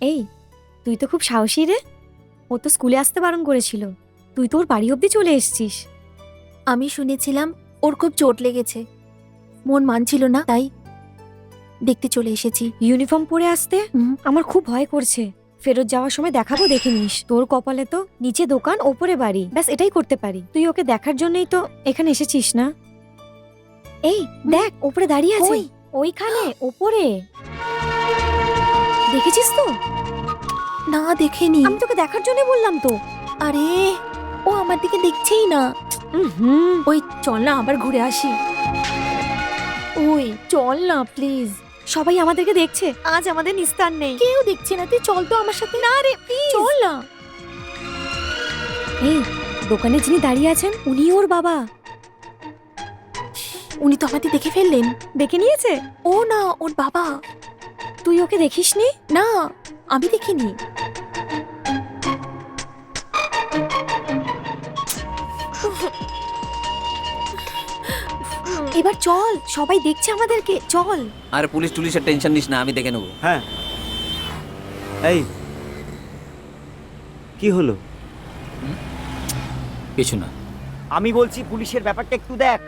এই তুই তো খুব সাহসী রে। ও তো স্কুলে আসতে বারণ করেছিল। তুই তো ওর বাড়ি অবধি চলে এসেছিস। আমি শুনেছিলাম ওর খুব চোট লেগেছে। মন মানছিল না তাই দেখতে চলে এসেছি। ইউনিফর্ম পরে আসতে আমার খুব ভয় করছে। ফেরত যাওয়ার সময় দেখাবো দেখে নিস। তোর কপালে তো নিচে দোকান ওপরে বাড়ি। ব্যাস এটাই করতে পারি। তুই ওকে দেখার জন্যই তো এখানে এসেছিস না? এই দেখ ওপরে দাঁড়িয়ে আছে। ওইখানে ওপরে। দেখেছিস তো? না দেখেনি। আমি তোকে দেখার জন্য বললাম তো। আরে ও আমার দিকে দেখছেই না। হুম। ওই চল না আবার ঘুরে আসি। ওই চল না প্লিজ সবাই আমাদেরকে দেখছে। আজ আমাদের নিস্তার নেই। কেউ দেখছে না তুই চল তো আমার সাথে। না রে চল না। এই দোকানে যিনি দাঁড়িয়ে আছেন উনি ওর বাবা। উনি তো আমাদের দেখে ফেললেন। দেখে নিয়েছে? ও না ওর বাবা। তুই ওকে দেখিসনি? না আমি দেখিনি। এবার চল সবাই দেখছে আমাদেরকে চল। আর পুলিশ টুলিশের টেনশন নিস না আমি দেখে নেব। হ্যাঁ। এই কি হলো? কিছু না। আমি বলছি পুলিশের ব্যাপারটা একটু দেখ।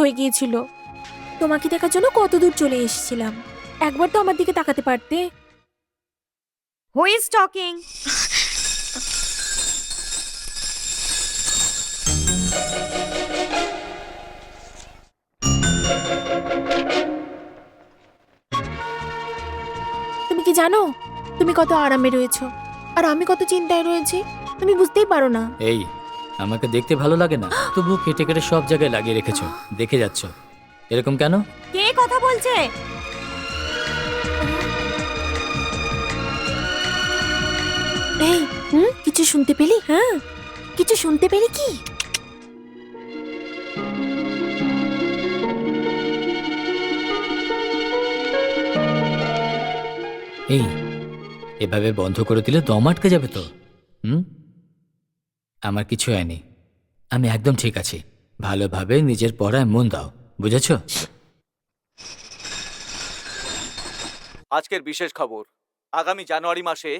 হয়ে গিয়েছিল। তোমাকে দেখার জন্য কত দূর চলে এসেছিলাম। একবার তো আমার দিকে তাকাতে পারতে। হু ইজ টকিং তুমি কি জানো? তুমি কত আরামে রয়েছো। আর আমি কত চিন্তায় রয়েছি। তুমি বুঝতেই পারো না। এই আমাকে দেখতে ভালো লাগে না। তবুও কেটে কেটে সব জায়গায় লাগিয়ে রেখেছো। দেখে যাচ্ছ। এরকম কেন? কে কথা বলছে? এই হুম? কিছু শুনতে পেলি? হ্যাঁ। কিছু শুনতে পেলি কি? এই এভাবে বন্ধ করে দিলে দম আটকে যাবে তো। হুম? আমার কিছু হয়নি। আমি একদম ঠিক আছি। ভালোভাবে নিজের পড়ায় মন দাও বুঝেছ? আজকের বিশেষ খবর। আগামী জানুয়ারি মাসে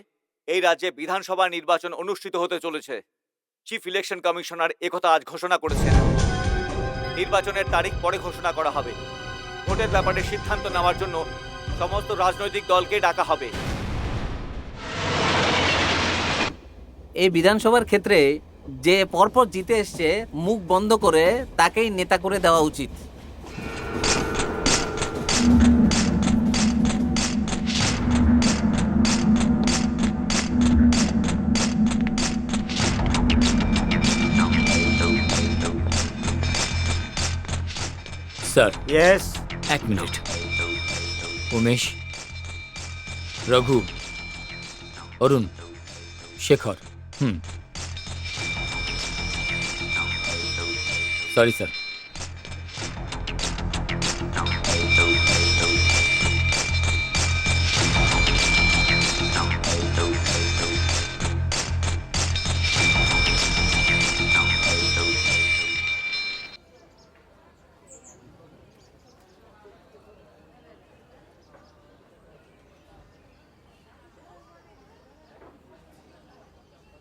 এই রাজ্যে বিধানসভা নির্বাচন অনুষ্ঠিত হতে চলেছে। চিফ ইলেকশন কমিশনার একথা আজ ঘোষণা করেছেন। নির্বাচনের তারিখ পরে ঘোষণা করা হবে। ভোটের ব্যাপারে সিদ্ধান্ত নেওয়ার জন্য সমস্ত রাজনৈতিক দলকে ডাকা হবে। এই বিধানসভার ক্ষেত্রে যে পরপর জিতে এসছে মুখ বন্ধ করে তাকেই নেতা করে দেওয়া উচিত। স্যার ইয়েস এক মিনিট। উমেশ। রঘু। অরুণ। শেখর। হুম। Sorry sir.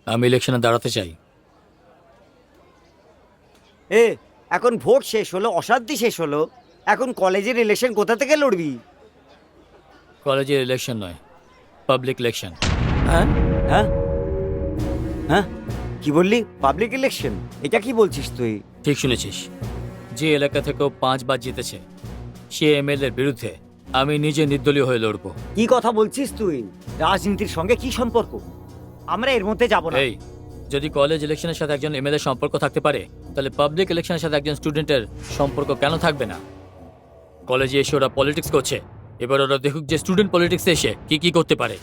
আমি ইলেকশনে দাঁড়াতে চাই। এ এখন ভোট শেষ হলো অশান্তি শেষ হলো। এখন কলেজের ইলেকশন কোথা থেকে লড়বি? কলেজের ইলেকশন নয় পাবলিক ইলেকশন হ্যাঁ? হ্যাঁ? হ্যাঁ? কি বললি? পাবলিক ইলেকশন এটা কি বলছিস তুই? ঠিক শুনেছিস। যে এলাকা থেকেও পাঁচবার জিতেছে সে এমএলএর বিরুদ্ধে আমি নিজে নির্দলীয় হয়ে লড়বো। কি কথা বলছিস তুই? রাজনীতির সঙ্গে কি সম্পর্ক? আমরা এর মধ্যে যাব না। এই যদি কলেজ ইলেকশনের সাথে একজন এমএলএ সম্পর্ক থাকতে পারে তাহলে পাবলিক ইলেকশনের সাথে একজন স্টুডেন্টের সম্পর্ক কেন থাকবে না? কলেজে এসে ওরা পলিটিক্স করছে। এবার ওরা দেখুক যে স্টুডেন্ট পলিটিক্সে এসে কি কি করতে পারে।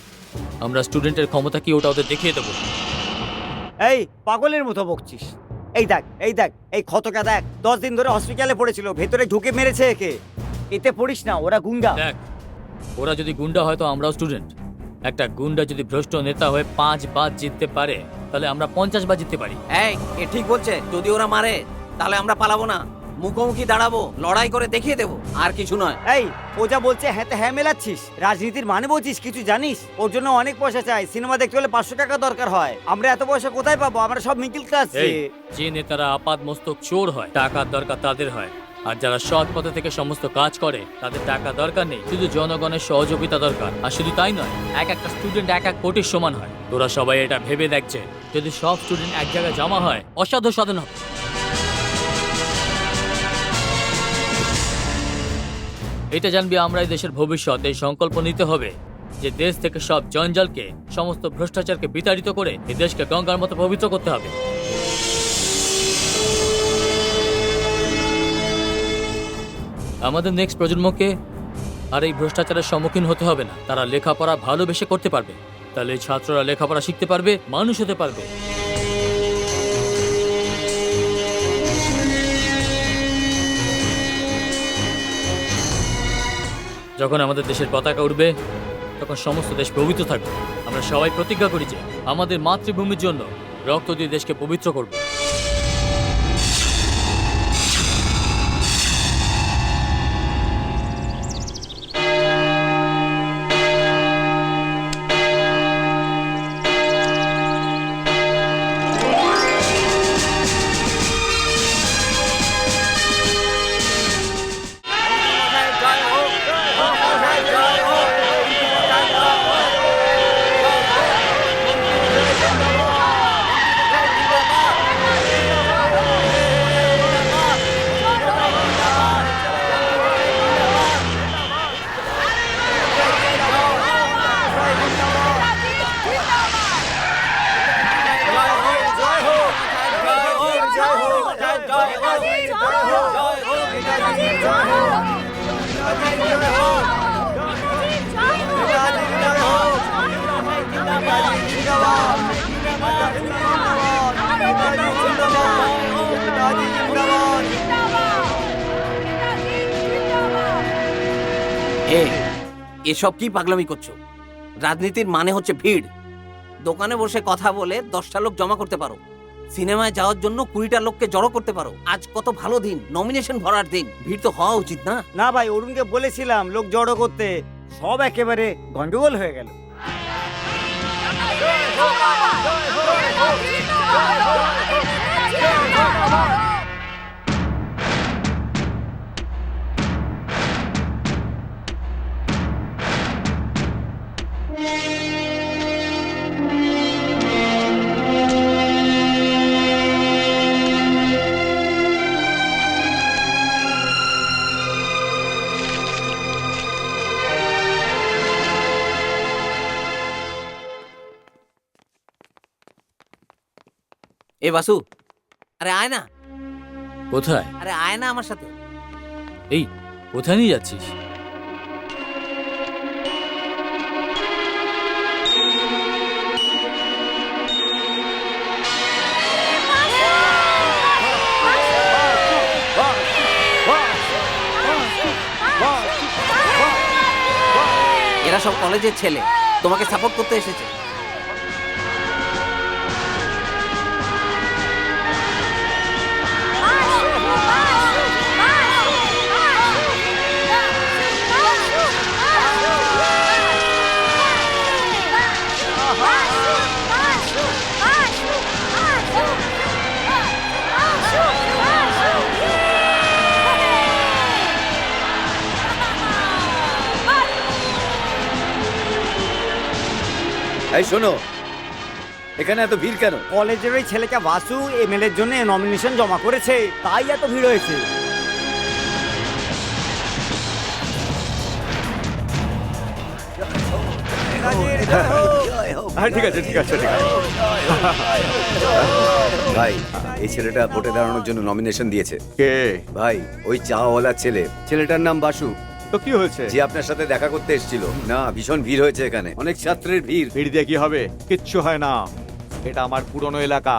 আমরা স্টুডেন্টের ক্ষমতা কি ওটা ওদের দেখিয়ে দেবো। এই পাগলের মতো বকছিস। এই দেখ এই দেখ এই ক্ষতকা দেখ। দশ দিন ধরে হসপিটালে পড়েছিল ভেতরে ঢুকে মেরেছে একে। এতে পড়িস না ওরা গুন্ডা। দেখ ওরা যদি গুন্ডা হয় তো আমরাও স্টুডেন্ট একটা গুন্ডা যদি ভ্রষ্ট নেতা হয়ে পাঁচ বার জিততে পারে তাহলে আমরা পঞ্চাশ বার জিততে পারি। এই এ ঠিক বলছে। যদি ওরা মারে তাহলে আমরা পালাবো না। মুখোমুখি দাঁড়াবো লড়াই করে দেখিয়ে দেবো। আর কিছু নয়। এই ও যা বলছে হ্যাঁ তো হ্যাঁ মেলাচ্ছিস। রাজনীতির মানে বলছিস কিছু জানিস? ওর জন্য অনেক পয়সা চাই। সিনেমা দেখতে হলে পাঁচশো টাকা দরকার হয়। আমরা এত পয়সা কোথায় পাবো? আমরা সব মিডিল ক্লাস। যে নেতারা আপাত মস্তক চোর হয় টাকার দরকার তাদের হয়। আর যারা সৎ পথে থেকে সমস্ত কাজ করে, তাদের টাকা দরকার নেই, শুধু জনগণের সহযোগিতা দরকার। আর শুধু তাই নয়, এক একটা স্টুডেন্ট এক এক কোটির সমান হয়। তোরা সবাই এটা ভেবে দেখছে যদি সব স্টুডেন্ট এক জায়গায় জমা হয়, অসাধু সাধন হবে। এটা জানবি আমরা এই দেশের ভবিষ্যৎ, এই সংকল্প নিতে হবে যে দেশ থেকে সব জঞ্জালকে, সমস্ত ভ্রষ্টাচারকে বিতাড়িত করে, এই দেশকে গঙ্গার মতো পবিত্র করতে হবে। আমাদের নেক্সট প্রজন্মকে আর এই ভ্রষ্টাচারের সম্মুখীন হতে হবে না। তারা লেখাপড়া ভালোবেসে করতে পারবে। তাহলে ছাত্ররা লেখাপড়া শিখতে পারবে, মানুষ হতে পারবে। যখন আমাদের দেশের পতাকা উঠবে তখন সমস্ত দেশ পবিত্র থাকবে। আমরা সবাই প্রতিজ্ঞা করি যে আমাদের মাতৃভূমির জন্য রক্ত দিয়ে দেশকে পবিত্র করব। এসব কি পাগলামি করছ রাজনীতির মানে হচ্ছে ভিড় দোকানে বসে কথা বলে দশটা লোক জমা করতে পারো সিনেমায় যাওয়ার জন্য কুড়িটা লোককে জড়ো করতে পারো আজ কত ভালো দিন নমিনেশন ভরার দিন ভিড় তো হওয়া উচিত না না ভাই অরুণকে বলেছিলাম লোক জড়ো করতে সব একেবারে গন্ডগোল হয়ে গেল এ বাসু আরে আয় না। কোথায়? আরে আয় না আমার সাথে। এই কোথায় নিয়ে যাচ্ছিস? এরা সব কলেজের ছেলে। তোমাকে সাপোর্ট করতে এসেছে। এই শোনো। এখানে এত ভিড় কেন? কলেজের ওই ছেলেটা বাসু এমএলএ এর জন্য নমিনেশন জমা করেছে তাই এত ভিড় হয়েছে। হ্যাঁ ঠিক আছে ঠিক আছে ঠিক আছে। ভাই এই ছেলেটা ভোটে দাঁড়ানোর জন্য নমিনেশন দিয়েছে। কে? ভাই ওই চাওয়ালা ছেলে। ছেলেটার নাম বাসু। তো কি হয়েছে? যে আপনার সাথে দেখা করতে এসেছিল। না ভীষণ ভিড় হয়েছে এখানে। অনেক ছাত্রের ভিড়। ভিড় দিয়ে কি হবে? কিচ্ছু হয় না। এটা আমার পুরনো এলাকা।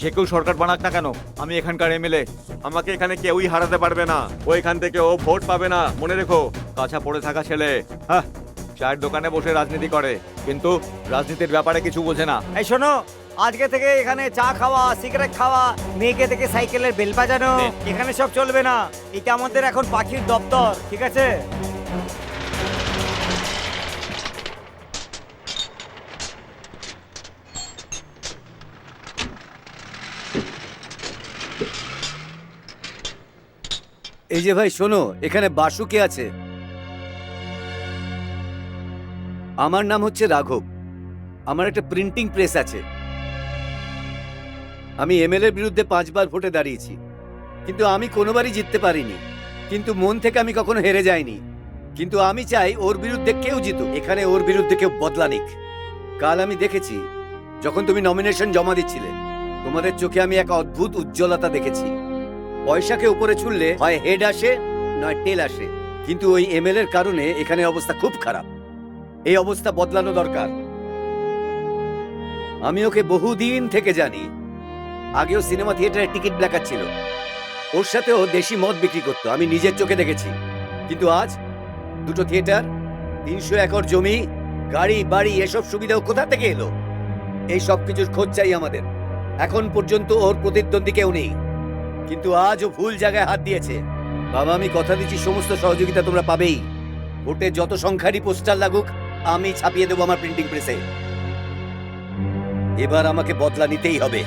যে কেউ সরকার বানাক না কেন আমি এখানকার এমএলএ। আমাকে এখানে কেউই হারাতে পারবে না। ও এখান থেকে ও ভোট পাবে না। মনে রেখো কাছা পড়ে থাকা ছেলে। হ্যাঁ চায়ের দোকানে বসে রাজনীতি করে। কিন্তু রাজনীতির ব্যাপারে কিছু বোঝে না। এই শোনো আজকে থেকে এখানে চা খাওয়া সিগারেট খাওয়া মেয়েকে থেকে সাইকেলের বেল বাজানো এখানে সব চলবে না। এটা আমাদের এখন পাখির দপ্তর ঠিক আছে? এই যে ভাই শোনো এখানে বাসু কে আছে? আমার নাম হচ্ছে রাঘব। আমার একটা প্রিন্টিং প্রেস আছে। আমি এমএলএ এর বিরুদ্ধে পাঁচবার ভোটে দাঁড়িয়েছি। কিন্তু আমি কোনোবারই জিততে পারিনি। কিন্তু মন থেকে আমি কখনো হেরে যাইনি। কিন্তু আমি চাই ওর বিরুদ্ধে কেউ জিতুক। এখানে ওর বিরুদ্ধে কেউ বদলা নিক। কাল আমি দেখেছি, যখন তুমি নমিনেশন জমা দিচ্ছিলে, তোমাদের চোখে আমি এক অদ্ভুত উজ্জ্বলতা দেখেছি। পয়সাকে উপরে ছুড়লে হয় হেড আসে, নয় টেল আসে। কিন্তু ওই এমএল এর কারণে এখানে অবস্থা খুব খারাপ। এই অবস্থা বদলানো দরকার। আমি ওকে বহুদিন থেকে জানি আগেও সিনেমা থিয়েটারে টিকিট ব্ল্যাকার ছিল। ওর সাথে ও দেশি মদ বিক্রি করতো, আমি নিজের চোখে দেখেছি। কিন্তু আজ দুটো থিয়েটার, তিনশো একর জমি, গাড়ি, বাড়ি, এসব সুবিধাও কোথা থেকে এলো? এই সব কিছুর খোঁজ চাই আমাদের। এখন পর্যন্ত ওর প্রতিদ্বন্দ্বী কেউ নেই। কিন্তু আজ ও ভুল জায়গায় হাত দিয়েছে। বাবা, আমি কথা দিচ্ছি, সমস্ত সহযোগিতা তোমরা পাবেই। ভোটে যত সংখ্যারই পোস্টার লাগুক, আমি ছাপিয়ে দেবো আমার প্রিন্টিং প্রেসে। এবার আমাকে বদলা নিতেই হবে।